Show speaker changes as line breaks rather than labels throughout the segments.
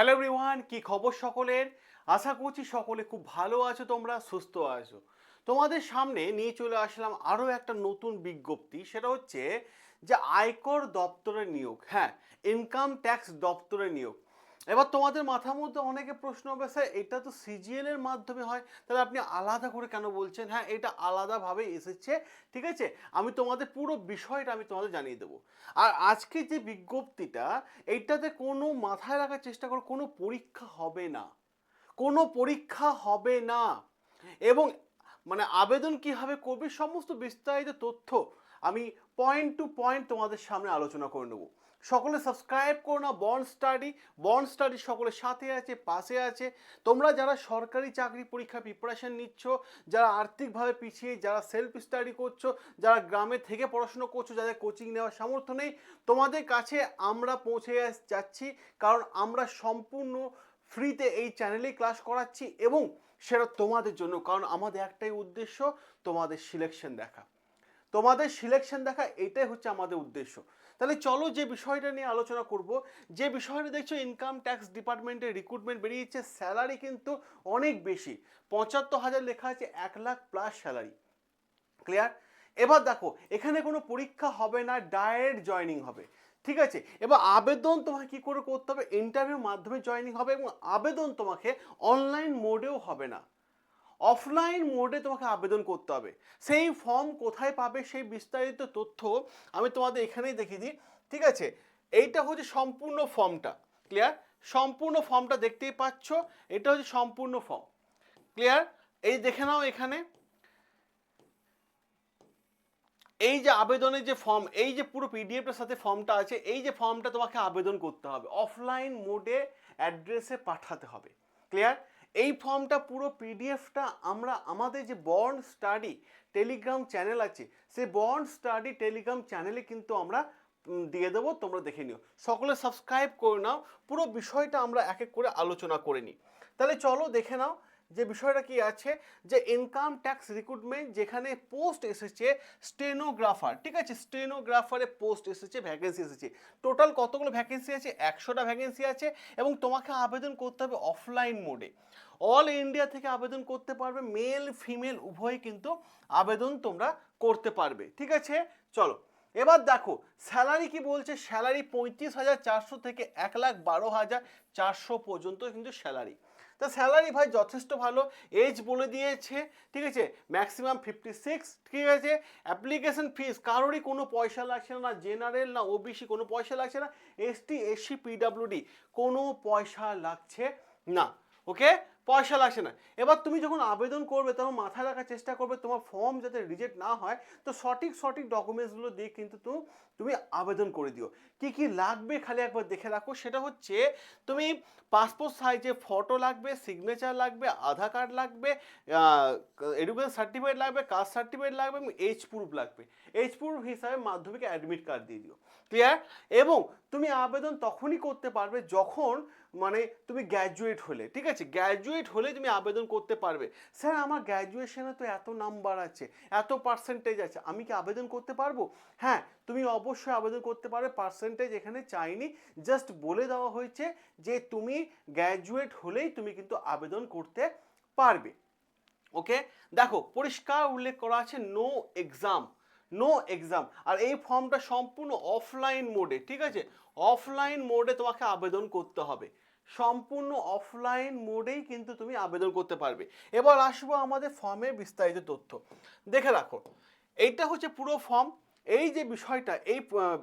Hello everyone কি খবর সকলের? আশা করছি সকলে খুব ভালো আছো, তোমরা সুস্থ আছো। তোমাদের সামনে নিয়ে চলে আসলাম আরও একটা নতুন বিজ্ঞপ্তি, সেটা হচ্ছে যে আয়কর দপ্তরের নিয়োগ হ্যাঁ ইনকাম ট্যাক্স দপ্তরের নিয়োগ। এবার তোমাদের মাথার মধ্যে অনেকে প্রশ্ন হবে, স্যার, এটা তো সিজিএল এর মাধ্যমে হয়। তাহলে আপনি আলাদা করে কেন বলছেন? হ্যাঁ এটা আলাদাভাবে এসেছে, ঠিক আছে? আমি তোমাদের পুরো বিষয়টা আমি তোমাদের জানিয়ে দেবো। আর আজকে যে বিজ্ঞপ্তিটা, এইটাতে কোনো মাথায় রাখার চেষ্টা করো, কোনো পরীক্ষা হবে না। কোনো পরীক্ষা হবে না। এবং মানে আবেদন কীভাবে করবে, সমস্ত বিস্তারিত তথ্য আমি পয়েন্ট টু পয়েন্ট তোমাদের সামনে আলোচনা করে নেব। সকলে সাবস্ক্রাইব করো না বন্ড স্টাডি বন্ড স্টাডি সকলের সাথে আছে, পাশে আছে। তোমরা যারা সরকারি চাকরি পরীক্ষা প্রিপারেশন নিচ্ছ, যারা আর্থিকভাবে পিছিয়ে, যারা সেলফ স্টাডি করছ, যারা গ্রামে থেকে পড়াশুনো করছ, যাদের কোচিং নেওয়ার সামর্থ্য নেই, তোমাদের কাছে আমরা পৌঁছে যাচ্ছি। কারণ আমরা সম্পূর্ণ ফ্রিতে এই চ্যানেলেই ক্লাস করাচ্ছি এবং সেটা তোমাদের জন্য। কারণ আমাদের একটাই উদ্দেশ্য, তোমাদের সিলেকশন দেখা। তোমাদের সিলেকশন দেখা, এটাই হচ্ছে আমাদের উদ্দেশ্য। তাহলে চলো যে বিষয়টা নিয়ে আলোচনা করব, যে বিষয়টা দেখছ ইনকাম ট্যাক্স ডিপার্টমেন্টের রিক্রুটমেন্ট বেরিয়েছে স্যালারি কিন্তু অনেক বেশি। পঁচাত্তর হাজার লেখা আছে, এক লাখ প্লাস স্যালারি ক্লিয়ার এবার দেখো, এখানে কোনো পরীক্ষা হবে না ডাইরেক্ট জয়নিং হবে। ঠিক আছে? এবার আবেদন তোমাকে কি করে করতে হবে? ইন্টারভিউর মাধ্যমে জয়নিং হবে এবং আবেদন তোমাকে অনলাইন মোডেও হবে না। অফলাইন মোডে তোমাকে আবেদন করতে হবে। সেই ফর্ম কোথায় পাবে সেই বিস্তারিত তথ্য আমি তোমাদের এখানেই দেখিয়ে দিই। ঠিক আছে? এইটা হচ্ছে সম্পূর্ণ ফর্মটা ক্লিয়ার সম্পূর্ণ ফর্মটা দেখতেই পাচ্ছ। এটা হচ্ছে সম্পূর্ণ ফর্ম ক্লিয়ার এই দেখে নাও এখানে। এই যে আবেদনের যে ফর্ম এই যে পুরো পিডিএফের সাথে ফর্মটা আছে, এই যে ফর্মটা তোমাকে আবেদন করতে হবে। অফলাইন মোডে অ্যাড্রেসে পাঠাতে হবে। ক্লিয়ার এই ফর্মটা পুরো পিডিএফটা আমরা আমাদের যে বন্ড স্টাডি টেলিগ্রাম চ্যানেল আছে, সেই বন্ড স্টাডি টেলিগ্রাম চ্যানেলে কিন্তু আমরা দিয়ে দেবো, তোমরা দেখে নিও। সকলে সাবস্ক্রাইব করে নাও, পুরো বিষয়টা আমরা এক এক করে আলোচনা করে নিই। তাহলে চলো দেখে নাও যে বিষয়টা কি আছে, যে ইনকাম ট্যাক্স রিক্রুটমেন্ট যেখানে পোস্ট এসেছে স্টেনোগ্রাফার ঠিক আছে? স্টেনোগ্রাফারে পোস্ট এসেছে ভ্যাকেন্সি এসেছে। টোটাল কতগুলো ভ্যাকেন্সি আছে? একশোটা ভ্যাকেন্সি আছে এবং তোমাকে আবেদন করতে হবে অফলাইন মোডে অল ইন্ডিয়া থেকে আবেদন করতে পারবে মেল ফিমেল উভয় কিন্তু আবেদন তোমরা করতে পারবে, ঠিক আছে? চলো, এবার দেখো স্যালারি কি বলছে? স্যালারি পঁয়ত্রিশ হাজার চারশো থেকে এক লাখ বারো হাজার চারশো পর্যন্ত কিন্তু স্যালারি তা স্যালারি ভাই যথেষ্ট ভালো। এজ বলে দিয়েছে, ঠিক আছে? ম্যাক্সিমাম ফিফটি সিক্স ঠিক আছে? অ্যাপ্লিকেশন ফিস কারোরই কোনো পয়সা লাগছে না জেনারেল না ওবিসি কোনো পয়সা লাগছে না। এসটি এসসি পিডাব্লিউডি কোনো পয়সা লাগছে না ওকে পয়সা লাগছে না। এবার তুমি যখন আবেদন করবে তখন মাথায় রাখার চেষ্টা করবে, তোমার ফর্ম যাতে রিজেক্ট না হয়, তো সঠিক সঠিক ডকুমেন্টসগুলো দিয়ে কিন্তু তুমি আবেদন করে দিও। কি কি লাগবে খালি একবার দেখে রাখো। সেটা হচ্ছে, তুমি পাসপোর্ট সাইজে ফটো লাগবে সিগনেচার লাগবে আধার কার্ড লাগবে এডুকেশন সার্টিফিকেট লাগবে কাস্ট সার্টিফিকেট লাগবে এবং এইচ প্রুফ লাগবে। এইচ প্রুফ হিসাবে মাধ্যমিক অ্যাডমিট কার্ড দিয়ে দিও। ক্লিয়ার এবং তুমি আবেদন তখনই করতে পারবে যখন মানে তুমি গ্র্যাজুয়েট হলে, ঠিক আছে? গ্র্যাজুয়েট হলে তুমি আবেদন করতে পারবে। স্যার, আমার গ্র্যাজুয়েশনে তো এত নাম্বার আছে, এত পার্সেন্টেজ আছে, আমি কি আবেদন করতে পারব? হ্যাঁ তুমি অবশ্যই আবেদন করতে পারবে পার্সেন্টেজ এখানে চাইনি জাস্ট বলে দেওয়া হয়েছে যে তুমি গ্র্যাজুয়েট হলেই তুমি কিন্তু আবেদন করতে পারবে। ওকে দেখো, পরিষ্কার উল্লেখ করা আছে নো এক্সাম নো এক্সাম আর এই ফর্মটা সম্পূর্ণ অফলাইন মোডে ঠিক আছে? অফলাইন মোডে তোমাকে আবেদন করতে হবে। সম্পূর্ণ অফলাইন মোডেই কিন্তু তুমি আবেদন করতে পারবে। এবার আসব আমাদের ফর্মের বিস্তারিত তথ্য। দেখে রাখো, এইটা হচ্ছে পুরো ফর্ম এই যে বিষয়টা, এই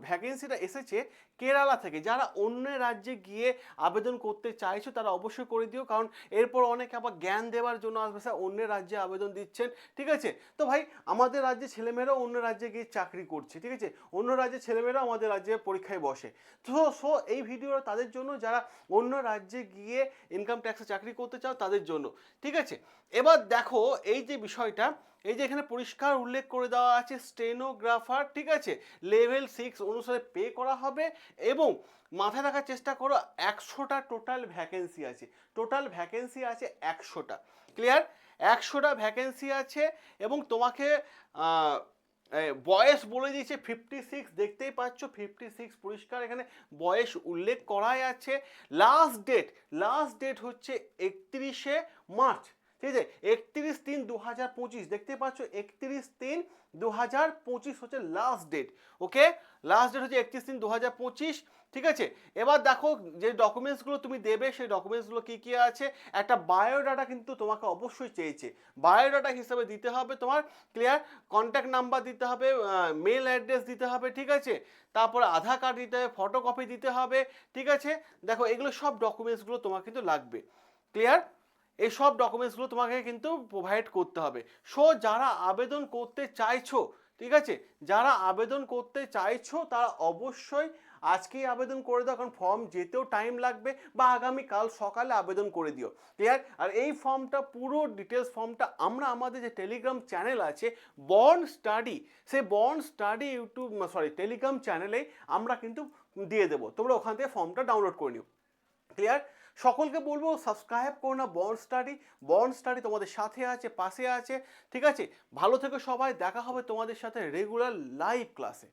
ভ্যাকেন্সিটা এসেছে কেরালা থেকে। যারা অন্য রাজ্যে গিয়ে আবেদন করতে চাইছো, তারা অবশ্যই করে দিও, কারণ এরপর অনেকে আবার জ্ঞান দেওয়ার জন্য আসবে। স্যার, অন্য রাজ্যে আবেদন দিচ্ছেন, ঠিক আছে? তো ভাই, আমাদের রাজ্যে ছেলেমেয়েরাও অন্য রাজ্যে গিয়ে চাকরি করছে, ঠিক আছে? অন্য রাজ্যের ছেলেমেয়েরাও আমাদের রাজ্যে পরীক্ষায় বসে। তো সো এই ভিডিওটা তাদের জন্য, যারা অন্য রাজ্যে গিয়ে ইনকাম ট্যাক্সে চাকরি করতে চাও, তাদের জন্য, ঠিক আছে? এবার দেখো, এই যে বিষয়টা, এই যে এখানে পরিষ্কার উল্লেখ করে দেওয়া আছে স্টেনোগ্রাফার ঠিক আছে? লেভেল সিক্স অনুসারে পে করা হবে এবং মাথায় রাখার চেষ্টা করো, একশোটা টোটাল ভ্যাকেন্সি আছে। টোটাল ভ্যাকেন্সি আছে একশোটা। ক্লিয়ার একশোটা ভ্যাকেন্সি আছে এবং তোমাকে বয়স বলে দিয়েছে ফিফটি সিক্স দেখতেই পাচ্ছ ফিফটি সিক্স পরিষ্কার। এখানে বয়স উল্লেখ করাই আছে। লাস্ট ডেট লাস্ট ডেট হচ্ছে একত্রিশে মার্চ। ঠিক আছে? একত্রিশ তিন দু হাজার পঁচিশ, দেখতে পাচ্ছ একত্রিশ তিন দু হাজার পঁচিশ হচ্ছে last date okay last date হচ্ছে একত্রিশ তিন দু হাজার পঁচিশ, ঠিক আছে? এবার দেখো যে ডকুমেন্টসগুলো তুমি দেবে, সেই ডকুমেন্টসগুলো কী কী আছে? একটা বায়োডাটা কিন্তু তোমাকে অবশ্যই চেয়েছে বায়োডাটা হিসাবে দিতে হবে তোমার ক্লিয়ার কন্ট্যাক্ট নাম্বার দিতে হবে মেল অ্যাড্রেস দিতে হবে, ঠিক আছে? তারপর আধার কার্ড দিতে হবে ফটোকপি দিতে হবে, ঠিক আছে? দেখো এগুলো সব ডকুমেন্টসগুলো তোমার কিন্তু লাগবে ক্লিয়ার এই সব ডকুমেন্টসগুলো তোমাকে কিন্তু প্রোভাইড করতে হবে। সো যারা আবেদন করতে চাইছো, ঠিক আছে? যারা আবেদন করতে চাইছো, তারা অবশ্যই আজকেই আবেদন করে দাও, কারণ ফর্ম যেতেও টাইম লাগবে বা আগামী কাল সকালে আবেদন করে দিও। ক্লিয়ার আর এই ফর্মটা পুরো ডিটেলস ফর্মটা আমরা আমাদের যে টেলিগ্রাম চ্যানেল আছে বর্ন স্টাডি সে Born Study YouTube sorry Telegram চ্যানেলেই আমরা কিন্তু দিয়ে দেবো। তোমরা ওখান থেকে ফর্মটা ডাউনলোড করে নিও। ক্লিয়ার সকলকে বলব সাবস্ক্রাইব করো না বন্ড স্টাডি বন্ড স্টাডি তোমাদের সাথে আছে, পাশে আছে, ঠিক আছে? ভালো থেকে সবাই, দেখা হবে তোমাদের সাথে রেগুলার লাইভ ক্লাসে